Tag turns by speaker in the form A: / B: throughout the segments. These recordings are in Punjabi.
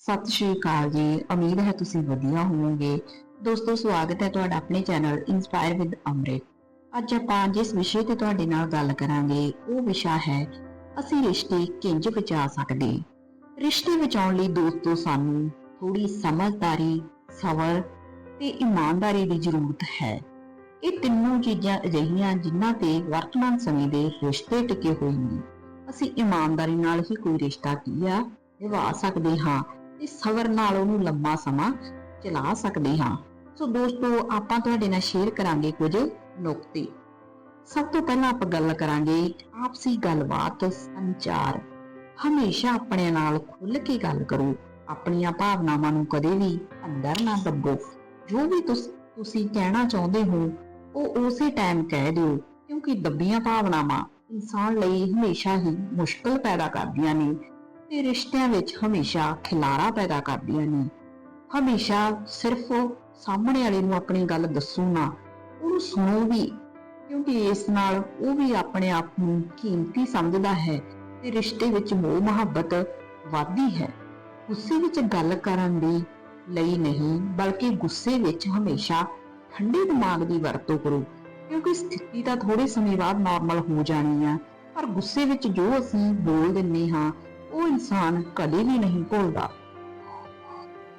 A: ਸਤਿ ਸ਼੍ਰੀ ਅਕਾਲ ਜੀ। ਉਮੀਦ ਹੈ ਤੁਸੀਂ ਵਧੀਆ ਹੋਵੋਗੇ। ਦੋਸਤੋ, ਸਵਾਗਤ ਹੈ ਤੁਹਾਡਾ ਆਪਣੇ ਚੈਨਲ ਇਨਸਪਾਇਰ ਵਿਦ ਅਮ੍ਰਿਤ ਅੱਜ ਆਪਾਂ ਜਿਸ ਵਿਸ਼ੇ ਤੇ ਤੁਹਾਡੇ ਨਾਲ ਗੱਲ ਕਰਾਂਗੇ, ਉਹ ਵਿਸ਼ਾ ਹੈ, ਅਸੀਂ ਰਿਸ਼ਤੇ ਕਿੰਜ ਬਚਾ ਸਕਦੇ? ਰਿਸ਼ਤੇ ਬਚਾਉਣ ਲਈ ਦੋਸਤੋ, ਸਾਨੂੰ ਥੋੜੀ ਸਮਝਦਾਰੀ, ਸਬਰ ਤੇ ਇਮਾਨਦਾਰੀ ਦੀ ਜ਼ਰੂਰਤ ਹੈ। ਇਹ ਤਿੰਨੋਂ ਚੀਜ਼ਾਂ ਅਜਿਹੀਆਂ ਜਿਨ੍ਹਾਂ ਤੇ ਵਰਤਮਾਨ ਸਮੇਂ ਦੇ ਰਿਸ਼ਤੇ ਟਿਕੇ ਹੋਏ ਨੇ। ਅਸੀਂ ਇਮਾਨਦਾਰੀ ਨਾਲ ਹੀ ਕੋਈ ਰਿਸ਼ਤਾ ਕੀਆ ਨਿਭਾ ਸਕਦੇ ਹਾਂ। ਤੇ ਸਬਰ ਨਾਲ ਉਹਨੂੰ ਲੰਮਾ ਸਮਾਂ ਚਲਾ ਸਕਦੇ ਹਾਂ। ਸੋ ਦੋਸਤੋ, ਆਪਾਂ ਤੁਹਾਡੇ ਨਾਲ ਸ਼ੇਅਰ ਕਰਾਂਗੇ ਕੁਝ ਨੁਕਤੇ। ਸਭ ਤੋਂ ਪਹਿਲਾਂ ਆਪਾਂ ਗੱਲ ਕਰਾਂਗੇ ਆਪਸੀ ਗੱਲਬਾਤ, ਸੰਚਾਰ। ਹਮੇਸ਼ਾ ਆਪਣੇ ਨਾਲ ਖੁੱਲ੍ਹ ਕੇ ਗੱਲ ਕਰੋ। ਆਪਣੀਆਂ ਭਾਵਨਾਵਾਂ ਨੂੰ ਕਦੇ ਵੀ ਅੰਦਰ ਨਾ ਦੱਬੋ। ਜੋ ਵੀ ਤੁਸ- ਤੁਸੀਂ ਕਹਿਣਾ ਚਾਹੁੰਦੇ ਹੋ, ਉਹ ਉਸੇ ਟਾਈਮ ਕਹਿ ਦਿਓ, ਕਿਉਂਕਿ ਦੱਬੀਆਂ ਭਾਵਨਾਵਾਂ ਇਨਸਾਨ ਲਈ ਹਮੇਸ਼ਾ ਹੀ ਮੁਸ਼ਕਲ ਪੈਦਾ ਕਰਦੀਆਂ ਨੇ। ਤੇ ਰਿਸ਼ਤਿਆਂ ਵਿੱਚ ਹਮੇਸ਼ਾ ਖਿਲਾਰਾ ਪੈਦਾ ਕਰਦੀਆਂ ਨੇ। ਹਮੇਸ਼ਾ ਸਿਰਫ ਸਾਹਮਣੇ ਵਾਲੇ ਨੂੰ ਆਪਣੀ ਗੱਲ ਦੱਸੋ ਨਾ, ਉਹਨੂੰ ਸੁਣੋ ਵੀ, ਕਿਉਂਕਿ ਇਸ ਨਾਲ ਉਹ ਵੀ ਆਪਣੇ ਆਪ ਨੂੰ ਕੀਮਤੀ ਸਮਝਦਾ ਹੈ ਤੇ ਰਿਸ਼ਤੇ ਵਿੱਚ ਮੋਹ ਮੁਹੱਬਤ ਵੱਧਦੀ ਹੈ। ਗੁੱਸੇ ਵਿੱਚ ਗੱਲ ਕਰਨ ਦੀ ਲਈ ਨਹੀਂ, ਬਲਕਿ ਗੁੱਸੇ ਵਿੱਚ ਹਮੇਸ਼ਾ ਠੰਡੇ ਦਿਮਾਗ ਦੀ ਵਰਤੋਂ ਕਰੋ, ਕਿਉਂਕਿ ਸਥਿਤੀ ਤਾਂ ਥੋੜੇ ਸਮੇਂ ਬਾਅਦ ਨਾਰਮਲ ਹੋ ਜਾਣੀ ਆ, ਪਰ ਗੁੱਸੇ ਵਿੱਚ ਜੋ ਅਸੀਂ ਬੋਲ ਦਿੰਨੇ ਹਾਂ ਉਹ ਇਨਸਾਨ ਕਦੇ ਵੀ ਨਹੀਂ ਭੁੱਲਦਾ।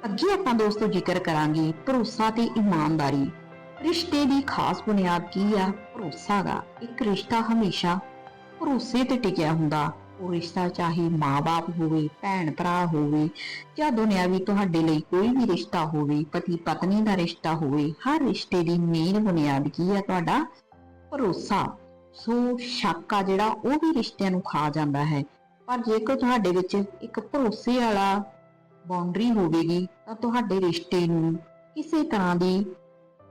A: ਅੱਗੇ ਆਪਾਂ ਦੋਸਤੋ ਜ਼ਿਕਰ ਕਰਾਂਗੇ ਭਰੋਸਾ ਤੇ ਇਮਾਨਦਾਰੀ। ਰਿਸ਼ਤੇ ਦੀ ਖਾਸ ਬੁਨਿਆਦ ਕੀ ਆ? ਭਰੋਸਾ ਦਾ। ਇੱਕ ਰਿਸ਼ਤਾ ਹਮੇਸ਼ਾ ਭਰੋਸੇ ਤੇ ਟਿਕਿਆ ਹੁੰਦਾ। ਉਹ ਰਿਸ਼ਤਾ ਚਾਹੇ ਮਾਂ-ਬਾਪ ਹੋਵੇ ਭੈਣ ਭਰਾ ਹੋਵੇ ਜਾਂ ਦੁਨਿਆਵੀ ਤੁਹਾਡੇ ਲਈ ਕੋਈ ਵੀ ਰਿਸ਼ਤਾ ਹੋਵੇ ਪਤੀ ਪਤਨੀ ਦਾ ਰਿਸ਼ਤਾ ਹੋਵੇ, ਹਰ ਰਿਸ਼ਤੇ ਦੀ ਮੇਨ ਬੁਨਿਆਦ ਕੀ ਆ ਤੁਹਾਡਾ? ਭਰੋਸਾ। ਸੋ ਸ਼ੱਕ ਆ ਜਿਹੜਾ ਉਹ ਵੀ ਰਿਸ਼ਤਿਆਂ ਨੂੰ ਖਾ ਜਾਂਦਾ ਹੈ। ਪਰ ਜੇਕਰ ਤੁਹਾਡੇ ਵਿੱਚ ਇੱਕ ਭਰੋਸੇ ਵਾਲਾ ਬਾਉਂਡਰੀ ਹੋਵੇਗੀ, ਤਾਂ ਤੁਹਾਡੇ ਰਿਸ਼ਤੇ ਨੂੰ ਕਿਸੇ ਤਰ੍ਹਾਂ ਦੀ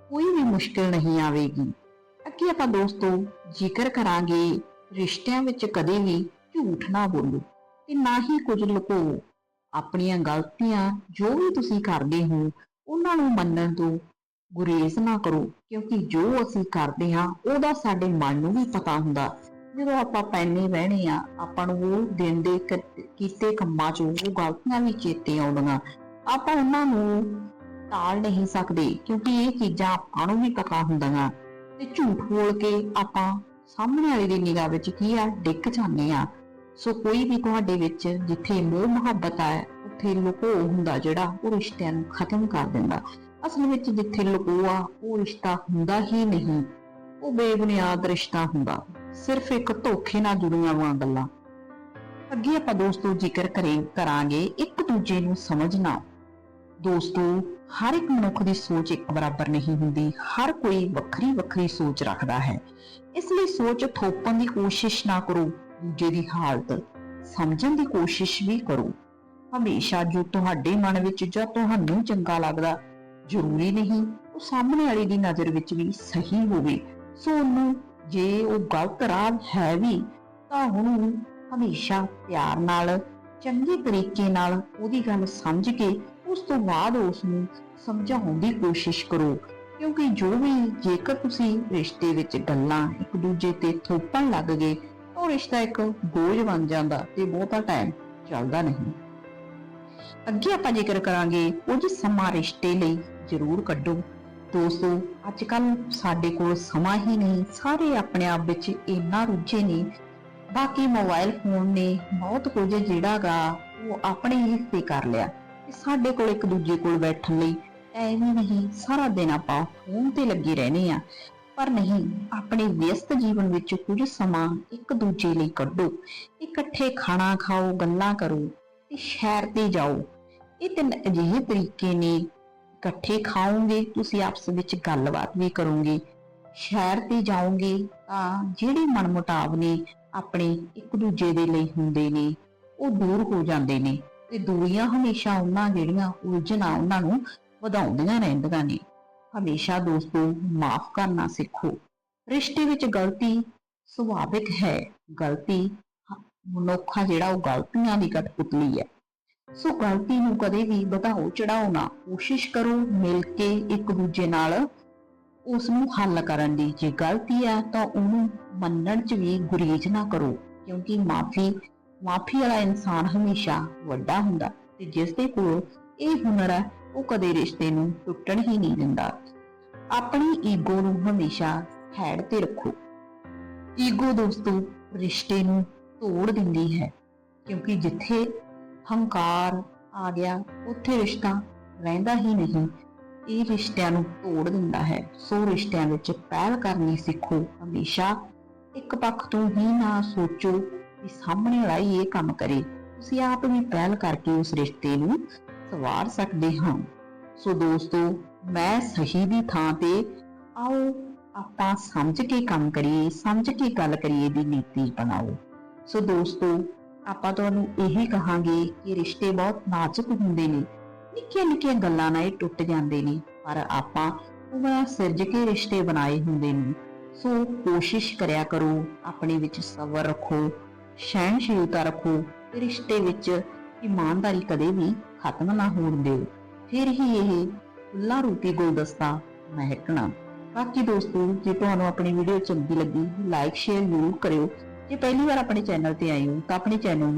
A: ਕੋਈ ਵੀ ਮੁਸ਼ਕਲ ਨਹੀਂ ਆਵੇਗੀ। ਅੱਗੇ ਆਪਾਂ ਦੋਸਤੋ ਜ਼ਿਕਰ ਕਰਾਂਗੇ ਰਿਸ਼ਤਿਆਂ ਵਿੱਚ ਕਦੇ ਵੀ ਝੂਠ ਨਾ ਬੋਲੋ ਤੇ ਨਾ ਹੀ ਕੁਝ ਲੁਕੋ। ਆਪਣੀਆਂ ਗਲਤੀਆਂ ਜੋ ਵੀ ਤੁਸੀਂ ਕਰਦੇ ਹੋ, ਉਹਨਾਂ ਨੂੰ ਮੰਨਣ ਤੋਂ ਗੁਰੇਜ਼ ਨਾ ਕਰੋ, ਕਿਉਂਕਿ ਜੋ ਅਸੀਂ ਕਰਦੇ ਹਾਂ, ਉਹਦਾ ਸਾਡੇ ਮਨ ਨੂੰ ਵੀ ਪਤਾ ਹੁੰਦਾ। ਜਦੋਂ ਆਪਾਂ ਪੈਨੇ ਬਹਿਣੇ ਆ, ਆਪਾਂ ਨੂੰ ਉਹ ਦਿਨ ਦੇ ਕੀਤੇ ਕੰਮਾਂ ਚੋਂ ਉਹ ਗਲਤੀਆਂ ਵੀ ਚੇਤੇ ਆਉਂਦੀਆਂ। ਆਪਾਂ ਉਹਨਾਂ ਨੂੰ ਟਾਲ ਨਹੀਂ ਸਕਦੇ, ਕਿਉਂਕਿ ਇਹ ਚੀਜ਼ਾਂ ਆਪਾਂ ਨੂੰ ਵੀ ਪਤਾ ਹੁੰਦੀਆਂ। ਤੇ ਝੂਠ ਬੋਲ ਕੇ ਆਪਾਂ ਸਾਹਮਣੇ ਵਾਲੇ ਦੀ ਨਿਗਾਹ ਵਿੱਚ ਕੀ ਆ, ਡਿੱਗ ਜਾਂਦੇ ਆ। ਸੋ ਕੋਈ ਵੀ ਤੁਹਾਡੇ ਵਿੱਚ ਜਿੱਥੇ ਮੋਹ ਮੁਹੱਬਤ ਆ, ਉੱਥੇ ਲੁਕੋ ਹੁੰਦਾ ਜਿਹੜਾ ਉਹ ਰਿਸ਼ਤਿਆਂ ਨੂੰ ਖਤਮ ਕਰ ਦਿੰਦਾ। ਅਸਲ ਵਿੱਚ ਜਿੱਥੇ ਲੁਕੋ ਆ, ਉਹ ਰਿਸ਼ਤਾ ਹੁੰਦਾ ਹੀ ਨਹੀਂ। ਉਹ ਬੇਬੁਨਿਆਦ ਰਿਸ਼ਤਾ ਹੁੰਦਾ। ਸਿਰਫ ਇੱਕ ਧੋਖੇ ਨਾਲ ਜੁੜੀਆਂ ਹੋਈਆਂ ਗੱਲਾਂ। ਅੱਗੇ ਆਪਾਂ ਦੋਸਤੋ ਜ਼ਿਕਰ ਕਰੇ, ਕਰਾਂਗੇ ਇੱਕ ਦੂਜੇ ਨੂੰ ਸਮਝਣਾ ਦੋਸਤੋ, ਹਰ ਇੱਕ ਮਨੁੱਖ ਦੀ ਸੋਚ ਇੱਕ ਬਰਾਬਰ ਨਹੀਂ ਹੁੰਦੀ। ਹਰ ਕੋਈ ਵੱਖਰੀ ਵੱਖਰੀ ਸੋਚ ਰੱਖਦਾ ਹੈ। ਇਸ ਲਈ ਸੋਚ ਥੋਪਣ ਦੀ ਕੋਸ਼ਿਸ਼ ਨਾ ਕਰੋ, ਦੂਜੇ ਦੀ ਹਾਲਤ ਸਮਝਣ ਦੀ ਕੋਸ਼ਿਸ਼ ਵੀ ਕਰੋ। ਹਮੇਸ਼ਾ ਜੋ ਤੁਹਾਡੇ ਮਨ ਵਿੱਚ ਜਾਂ ਤੁਹਾਨੂੰ ਚੰਗਾ ਲੱਗਦਾ, ਜ਼ਰੂਰੀ ਨਹੀਂ। ਉਹ ਸਾਹਮਣੇ ਵਾਲੇ ਦੀ ਨਜ਼ਰ ਵਿੱਚ ਵੀ ਸਹੀ ਹੋਵੇ। ਸੋ ਜੇ ਉਹ ਗਲਤ ਰਾਹ ਹੈ ਵੀ, ਤਾਂ ਉਹਨੂੰ ਹਮੇਸ਼ਾ ਪਿਆਰ ਨਾਲ, ਚੰਗੇ ਤਰੀਕੇ ਨਾਲ ਉਹਦੀ ਗੱਲ ਸਮਝ ਕੇ, ਉਸ ਤੋਂ ਬਾਅਦ ਉਸ ਨੂੰ ਸਮਝਾਉਣ ਦੀ ਕੋਸ਼ਿਸ਼ ਕਰੋ। ਕਿਉਂਕਿ ਜੋ ਵੀ ਜੇਕਰ ਤੁਸੀਂ ਰਿਸ਼ਤੇ ਵਿੱਚ ਗੱਲਾਂ ਇੱਕ ਦੂਜੇ ਤੇ ਥੋਪਣ ਲੱਗ ਗਏ, ਤਾਂ ਉਹ ਰਿਸ਼ਤਾ ਇੱਕ ਬੋਝ ਬਣ ਜਾਂਦਾ ਤੇ ਬਹੁਤਾ ਟਾਈਮ ਚੱਲਦਾ ਨਹੀਂ। ਅੱਗੇ ਆਪਾਂ ਜ਼ਿਕਰ ਕਰਾਂਗੇ, ਕੁਝ ਸਮਾਂ ਰਿਸ਼ਤੇ ਲਈ ਜ਼ਰੂਰ ਕੱਢੋ। ਦੋਸਤੋ ਅੱਜ ਕੱਲ ਸਾਡੇ ਕੋਲ ਸਮਾਂ ਹੀ ਨਹੀਂ। ਸਾਰੇ ਆਪਣੇ ਆਪ ਵਿੱਚ ਇੰਨਾ ਰੁੱਝੇ ਨੇ। ਬਾਕੀ ਮੋਬਾਈਲ ਫੋਨ ਨੇ ਬਹੁਤ ਕੁਝ ਜਿਹੜਾਗਾ ਉਹ ਆਪਣੇ ਹੀ ਕਰ ਲਿਆ। ਸਾਡੇ ਕੋਲ ਇੱਕ ਦੂਜੇ ਕੋਲ ਬੈਠਣ ਲਈ ਟਾਈਮ ਹੀ ਨਹੀਂ, ਸਾਰਾ ਦਿਨ ਆਪਾਂ ਫੋਨ ਤੇ ਲੱਗੇ ਰਹਿੰਦੇ ਆ ਪਰ ਨਹੀਂ, ਆਪਣੇ ਵਿਅਸਤ ਜੀਵਨ ਵਿੱਚ ਕੁਝ ਸਮਾਂ ਇੱਕ ਦੂਜੇ ਲਈ ਕੱਢੋ। ਇਕੱਠੇ ਖਾਣਾ ਖਾਓ, ਗੱਲਾਂ ਕਰੋ ਤੇ ਸ਼ਹਿਰ ਤੇ ਜਾਓ। ਇਹ ਤਿੰਨ ਅਜਿਹੇ ਤਰੀਕੇ ਨੇ ਇਕੱਠੇ ਖਾਓਗੇ, ਤੁਸੀਂ ਆਪਸ ਵਿੱਚ ਗੱਲਬਾਤ ਵੀ ਕਰੋਗੇ। ਸ਼ਹਿਰ ਤੇ ਜਾਓਗੇ ਤਾਂ ਜਿਹੜੇ ਮਨਮੁਟਾਵ ਨੇ ਆਪਣੇ ਇੱਕ ਦੂਜੇ ਦੇ ਲਈ ਹੁੰਦੇ ਨੇ, ਉਹ ਦੂਰ ਹੋ ਜਾਂਦੇ ਨੇ ਤੇ ਦੂਰੀਆਂ ਹਮੇਸ਼ਾ ਉਹਨਾਂ ਜਿਹੜੀਆਂ ਉਲਝਣਾਂ ਉਹਨਾਂ ਨੂੰ ਵਧਾਉਂਦੀਆਂ ਰਹਿੰਦੀਆਂ ਨੇ। ਹਮੇਸ਼ਾ ਦੋਸਤੋ, ਮਾਫ ਕਰਨਾ ਸਿੱਖੋ। ਰਿਸ਼ਤੇ ਵਿੱਚ ਗਲਤੀ ਸੁਭਾਵਿਕ ਹੈ। ਗਲਤੀ ਹ- ਮਨੁੱਖ ਆ ਜਿਹੜਾ ਉਹ ਗਲਤੀਆਂ ਦੀ ਕਟਪੁਤਲੀ ਹੈ। ਸੋ ਗਲਤੀ ਨੂੰ ਕਦੇ ਵੀ ਵਧਾਓ, ਚੜਾਓ ਨਾ। ਕੋਸ਼ਿਸ਼ ਕਰੋ ਮਿਲ ਕੇ ਇੱਕ ਦੂਜੇ ਨਾਲ ਉਸ ਨੂੰ ਹੱਲ ਕਰਨ ਦੀ। ਜੇ ਗਲਤੀ ਆ ਤਾਂ ਉਹਨੂੰ ਮੰਨਣ 'ਚ ਵੀ ਗੁਰੇਜ਼ ਨਾ ਕਰੋ, ਕਿਉਂਕਿ ਮਾਫੀ ਮਾਫੀ ਵਾਲਾ ਇਨਸਾਨ ਹਮੇਸ਼ਾ ਵੱਡਾ ਹੁੰਦਾ ਤੇ ਜਿਸ ਦੇ ਕੋਲ ਇਹ ਹੁਨਰ ਹੈ, ਉਹ ਕਦੇ ਰਿਸ਼ਤੇ ਨੂੰ ਟੁੱਟਣ ਹੀ ਨਹੀਂ ਦਿੰਦਾ। ਆਪਣੀ ਈਗੋ ਨੂੰ ਹਮੇਸ਼ਾ ਹੈਡ ਤੇ ਰੱਖੋ। ਈਗੋ ਦੋਸਤੋ, ਰਿਸ਼ਤੇ ਨੂੰ ਤੋੜ ਦਿੰਦੀ ਹੈ, ਕਿਉਂਕਿ ਜਿੱਥੇ ਹੰਕਾਰ ਆ ਗਿਆ, ਉੱਥੇ ਰਿਸ਼ਤਾ ਰਹਿੰਦਾ ਹੀ ਨਹੀਂ। ਇਹ ਰਿਸ਼ਤਿਆਂ ਨੂੰ ਤੋੜ ਦਿੰਦਾ ਹੈ। ਸੋ ਰਿਸ਼ਤਿਆਂ ਵਿੱਚ ਪਹਿਲ ਕਰਨੀ ਸਿੱਖੋ, ਹਮੇਸ਼ਾ। ਇੱਕ ਪੱਖ ਤੋਂ ਹੀ ਨਾ ਸੋਚੋ ਕਿ ਸਾਹਮਣੇ ਵਾਲਾ ਇਹ ਕੰਮ ਕਰੇ। ਤੁਸੀਂ ਆਪ ਵੀ ਪਹਿਲ ਕਰਕੇ ਉਸ ਰਿਸ਼ਤੇ ਨੂੰ ਸਵਾਰ ਸਕਦੇ ਹਾਂ। ਸੋ ਦੋਸਤੋ, ਮੈਂ ਸਹੀ ਦੀ ਥਾਂ ਤੇ ਆਓ, ਆਪਾਂ ਸਮਝ ਕੇ ਕੰਮ ਕਰੀਏ, ਸਮਝ ਕੇ ਗੱਲ ਕਰੀਏ ਦੀ ਨੀਤੀ ਬਣਾਓ ਸੋ ਦੋਸਤੋ ਆਪਾਂ ਤੁਹਾਨੂੰ ਇਹੀ ਕਹਾਂਗੇ ਕਿ ਰਿਸ਼ਤੇ ਬਹੁਤ ਨਾਜ਼ੁਕ ਹੁੰਦੇ ਨੇ। ਨਿੱਕੀਆਂ ਨਿੱਕੀਆਂ ਗੱਲਾਂ ਨਾਲ ਇਹ ਟੁੱਟ ਜਾਂਦੇ ਨੇ, ਪਰ ਆਪਾਂ ਉਹ ਸਿਰਜ ਕੇ ਰਿਸ਼ਤੇ ਬਣਾਏ ਹੁੰਦੇ ਨੇ। ਸੋ ਕੋਸ਼ਿਸ਼ ਕਰਿਆ ਕਰੋ, ਆਪਣੇ ਵਿੱਚ ਸਬਰ ਰੱਖੋ, ਸਹਿਣਸ਼ੀਲਤਾ ਰੱਖੋ ਰਿਸ਼ਤੇ ਵਿੱਚ ਇਮਾਨਦਾਰੀ ਕਦੇ ਵੀ ਖਤਮ ਨਾ ਹੋਣ ਦਿਓ। ਫਿਰ ਹੀ ਇਹ ਫੁੱਲਾਂ ਰੂਪੀ ਗੁਲਦਸਤਾ ਮਹਿਕਣਾ। ਬਾਕੀ ਦੋਸਤੋ, ਜੇ ਤੁਹਾਨੂੰ ਆਪਣੀ ਵੀਡੀਓ ਚੰਗੀ ਲੱਗੀ ਲਾਈਕ ਸ਼ੇਅਰ ਜ਼ਰੂਰ ਕਰਿਓ। ਜੇ ਪਹਿਲੀ ਵਾਰ ਆਪਣੇ ਚੈਨਲ ਤੇ ਆਏ ਹੋ ਤਾਂ ਆਪਣੇ ਚੈਨਲ